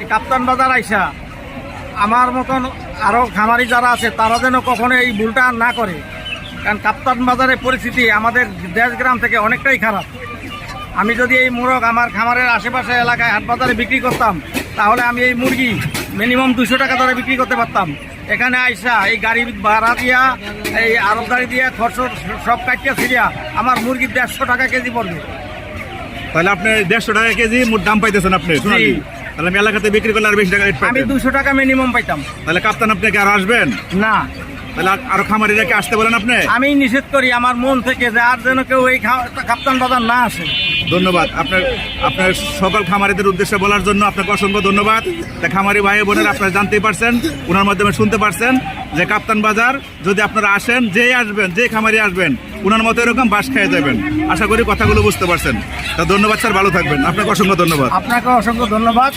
এই কাপ্তান বাজার আইসা আমার মতন আরও খামারি যারা আছে তারা যেন কখনো এই ভুলটা না করে। কারণ কাপ্তান বাজারের পরিস্থিতি আমাদের দেশ গ্রাম থেকে অনেকটাই খারাপ। আমি যদি এই মুরগ আমার খামারের আশেপাশে এলাকায় হাট বাজারে বিক্রি করতাম তাহলে আমি এই মুরগি মিনিমাম দুশো টাকা দরে বিক্রি করতে পারতাম। এখানে আইসা এই গাড়ি ভাড়া দিয়া এই আরব গাড়ি দিয়া খরচ সব কাটিয়া ফিরিয়া আমার মুরগি দেড়শো টাকা কেজি পড়বে। তাহলে আপনি দেড়শো টাকা কেজি দাম পাইতেছেন আপনি তাহলে আমি এলাকাতে বিক্রি করলে আর বেশি টাকা রেট আমি দুশো টাকা মিনিমাম পাইতাম। তাহলে কাপ্তান আপনি কি আর আসবেন? না। তাহলে আর- আরও খামারিরা কি আসতে বলেন আপনি? আমি নিষেধ করি আমার মন থেকে যে আর যেন কেউ এই কাপ্তান বাজার না আসে। ধন্যবাদ। আপনার আপনার সকল খামারিদের উদ্দেশ্যে বলার জন্য আপনাকে অসংখ্য ধন্যবাদ। তা খামারি ভাই বোনের আপনারা জানতেই পারছেন ওনার মাধ্যমে শুনতে পারছেন যে কাপ্তান বাজার, যদি আপনারা আসেন, যেই আসবেন যে খামারি আসবেন ওনার মতো এরকম বাস খেয়ে যাবেন। আশা করি কথাগুলো বুঝতে পারছেন। তা ধন্যবাদ, স্যার, ভালো থাকবেন। আপনাকে অসংখ্য ধন্যবাদ। আপনাকে অসংখ্য ধন্যবাদ।